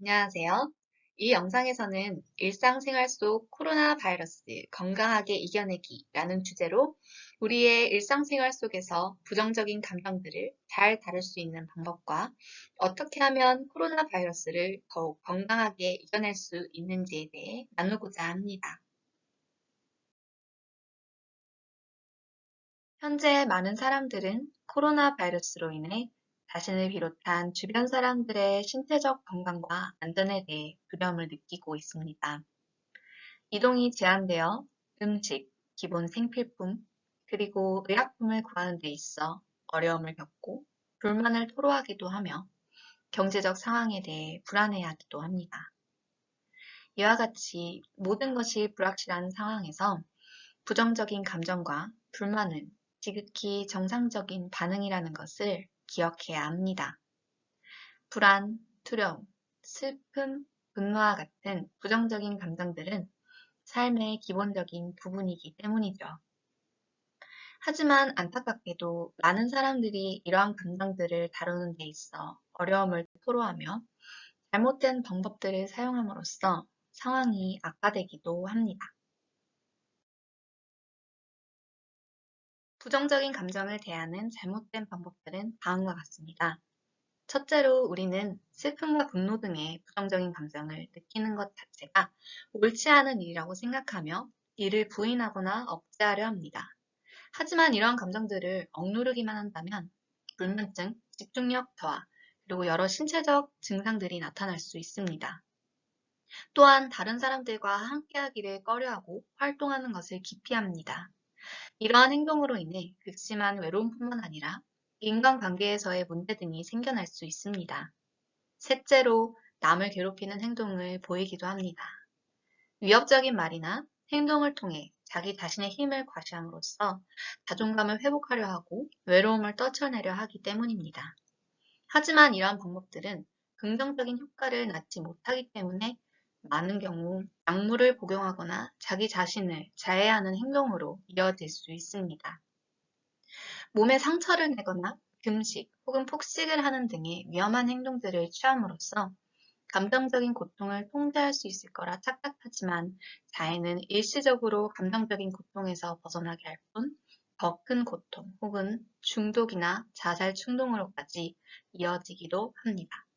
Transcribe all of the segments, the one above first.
안녕하세요. 이 영상에서는 일상생활 속 코로나 바이러스 건강하게 이겨내기라는 주제로 우리의 일상생활 속에서 부정적인 감정들을 잘 다룰 수 있는 방법과 어떻게 하면 코로나 바이러스를 더욱 건강하게 이겨낼 수 있는지에 대해 나누고자 합니다. 현재 많은 사람들은 코로나 바이러스로 인해 자신을 비롯한 주변 사람들의 신체적 건강과 안전에 대해 두려움을 느끼고 있습니다. 이동이 제한되어 음식, 기본 생필품, 그리고 의약품을 구하는 데 있어 어려움을 겪고 불만을 토로하기도 하며 경제적 상황에 대해 불안해하기도 합니다. 이와 같이 모든 것이 불확실한 상황에서 부정적인 감정과 불만은 지극히 정상적인 반응이라는 것을 기억해야 합니다. 불안, 두려움, 슬픔, 분노와 같은 부정적인 감정들은 삶의 기본적인 부분이기 때문이죠. 하지만 안타깝게도 많은 사람들이 이러한 감정들을 다루는 데 있어 어려움을 토로하며 잘못된 방법들을 사용함으로써 상황이 악화되기도 합니다. 부정적인 감정을 대하는 잘못된 방법들은 다음과 같습니다. 첫째로 우리는 슬픔과 분노 등의 부정적인 감정을 느끼는 것 자체가 옳지 않은 일이라고 생각하며 이를 부인하거나 억제하려 합니다. 하지만 이러한 감정들을 억누르기만 한다면 불면증, 집중력 저하, 그리고 여러 신체적 증상들이 나타날 수 있습니다. 또한 다른 사람들과 함께하기를 꺼려하고 활동하는 것을 기피합니다. 이러한 행동으로 인해 극심한 외로움뿐만 아니라 인간관계에서의 문제 등이 생겨날 수 있습니다. 셋째로 남을 괴롭히는 행동을 보이기도 합니다. 위협적인 말이나 행동을 통해 자기 자신의 힘을 과시함으로써 자존감을 회복하려 하고 외로움을 떨쳐내려 하기 때문입니다. 하지만 이러한 방법들은 긍정적인 효과를 낳지 못하기 때문에 많은 경우 약물을 복용하거나 자기 자신을 자해하는 행동으로 이어질 수 있습니다. 몸에 상처를 내거나 금식 혹은 폭식을 하는 등의 위험한 행동들을 취함으로써 감정적인 고통을 통제할 수 있을 거라 착각하지만 자해는 일시적으로 감정적인 고통에서 벗어나게 할 뿐 더 큰 고통 혹은 중독이나 자살 충동으로까지 이어지기도 합니다.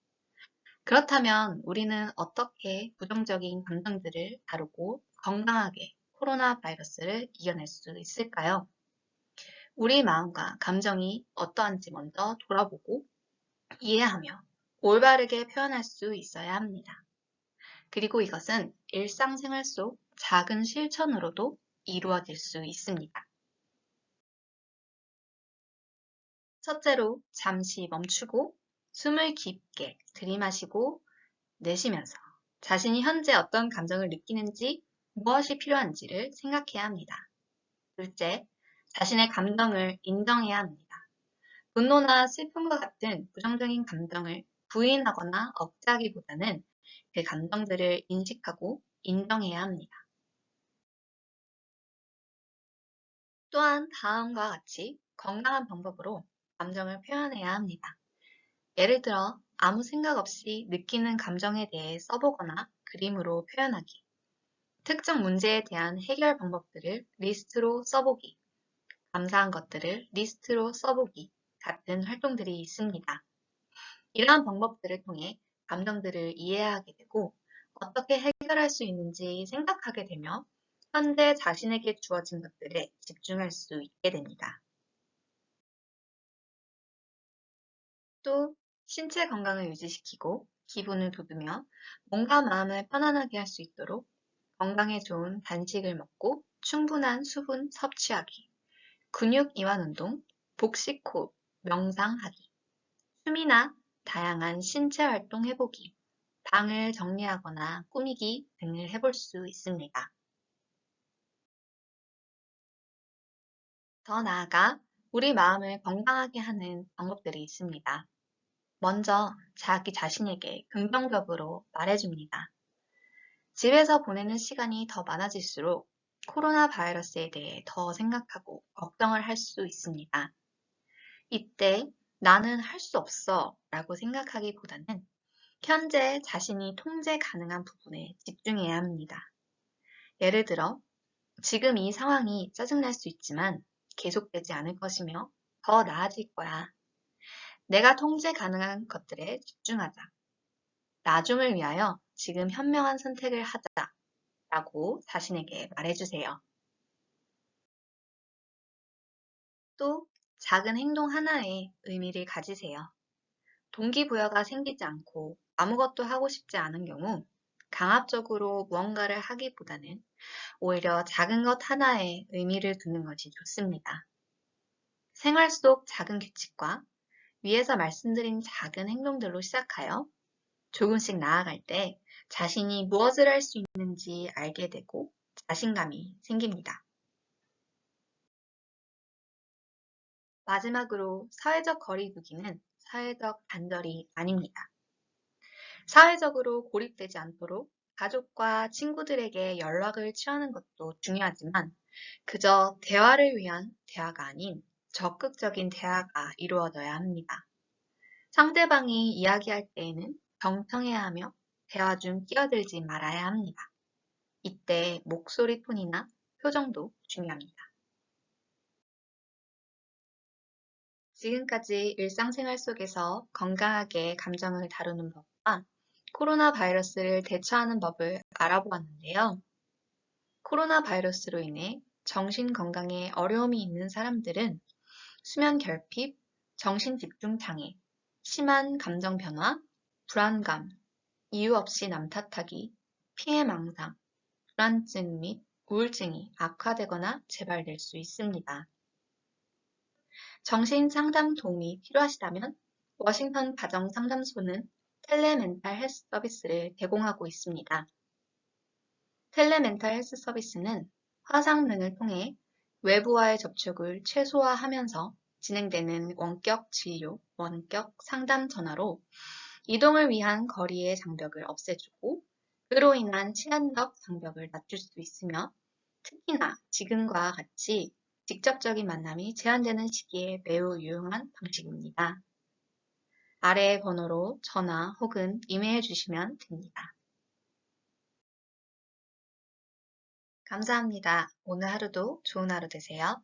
그렇다면 우리는 어떻게 부정적인 감정들을 다루고 건강하게 코로나 바이러스를 이겨낼 수 있을까요? 우리 마음과 감정이 어떠한지 먼저 돌아보고 이해하며 올바르게 표현할 수 있어야 합니다. 그리고 이것은 일상생활 속 작은 실천으로도 이루어질 수 있습니다. 첫째로 잠시 멈추고 숨을 깊게 들이마시고 내쉬면서 자신이 현재 어떤 감정을 느끼는지 무엇이 필요한지를 생각해야 합니다. 둘째, 자신의 감정을 인정해야 합니다. 분노나 슬픔과 같은 부정적인 감정을 부인하거나 억제하기보다는 그 감정들을 인식하고 인정해야 합니다. 또한 다음과 같이 건강한 방법으로 감정을 표현해야 합니다. 예를 들어 아무 생각 없이 느끼는 감정에 대해 써보거나 그림으로 표현하기, 특정 문제에 대한 해결 방법들을 리스트로 써보기, 감사한 것들을 리스트로 써보기 같은 활동들이 있습니다. 이러한 방법들을 통해 감정들을 이해하게 되고 어떻게 해결할 수 있는지 생각하게 되며 현재 자신에게 주어진 것들에 집중할 수 있게 됩니다. 또 신체 건강을 유지시키고 기분을 돋우며 몸과 마음을 편안하게 할 수 있도록 건강에 좋은 단식을 먹고 충분한 수분 섭취하기, 근육 이완 운동, 복식 호흡, 명상하기, 춤이나 다양한 신체 활동 해보기, 방을 정리하거나 꾸미기 등을 해볼 수 있습니다. 더 나아가 우리 마음을 건강하게 하는 방법들이 있습니다. 먼저 자기 자신에게 긍정적으로 말해줍니다. 집에서 보내는 시간이 더 많아질수록 코로나 바이러스에 대해 더 생각하고 걱정을 할 수 있습니다. 이때 나는 할 수 없어 라고 생각하기보다는 현재 자신이 통제 가능한 부분에 집중해야 합니다. 예를 들어, 지금 이 상황이 짜증날 수 있지만 계속되지 않을 것이며 더 나아질 거야. 내가 통제 가능한 것들에 집중하자. 나중을 위하여 지금 현명한 선택을 하자. 라고 자신에게 말해주세요. 또 작은 행동 하나에 의미를 가지세요. 동기부여가 생기지 않고 아무것도 하고 싶지 않은 경우 강압적으로 무언가를 하기보다는 오히려 작은 것 하나에 의미를 두는 것이 좋습니다. 생활 속 작은 규칙과 위에서 말씀드린 작은 행동들로 시작하여 조금씩 나아갈 때 자신이 무엇을 할 수 있는지 알게 되고 자신감이 생깁니다. 마지막으로 사회적 거리 두기는 사회적 단절이 아닙니다. 사회적으로 고립되지 않도록 가족과 친구들에게 연락을 취하는 것도 중요하지만 그저 대화를 위한 대화가 아닌 적극적인 대화가 이루어져야 합니다. 상대방이 이야기할 때에는 경청해야 하며 대화 중 끼어들지 말아야 합니다. 이때 목소리 톤이나 표정도 중요합니다. 지금까지 일상생활 속에서 건강하게 감정을 다루는 법과 코로나 바이러스를 대처하는 법을 알아보았는데요. 코로나 바이러스로 인해 정신 건강에 어려움이 있는 사람들은 수면 결핍, 정신 집중 장애, 심한 감정 변화, 불안감, 이유 없이 남 탓하기, 피해 망상, 불안증 및 우울증이 악화되거나 재발될 수 있습니다. 정신 상담 도움이 필요하시다면 워싱턴 가정 상담소는 텔레멘탈 헬스 서비스를 제공하고 있습니다. 텔레멘탈 헬스 서비스는 화상능을 통해 외부와의 접촉을 최소화하면서 진행되는 원격 진료, 원격 상담 전화로 이동을 위한 거리의 장벽을 없애주고 그로 인한 시간적 장벽을 낮출 수 있으며 특히나 지금과 같이 직접적인 만남이 제한되는 시기에 매우 유용한 방식입니다. 아래의 번호로 전화 혹은 이메일 주시면 됩니다. 감사합니다. 오늘 하루도 좋은 하루 되세요.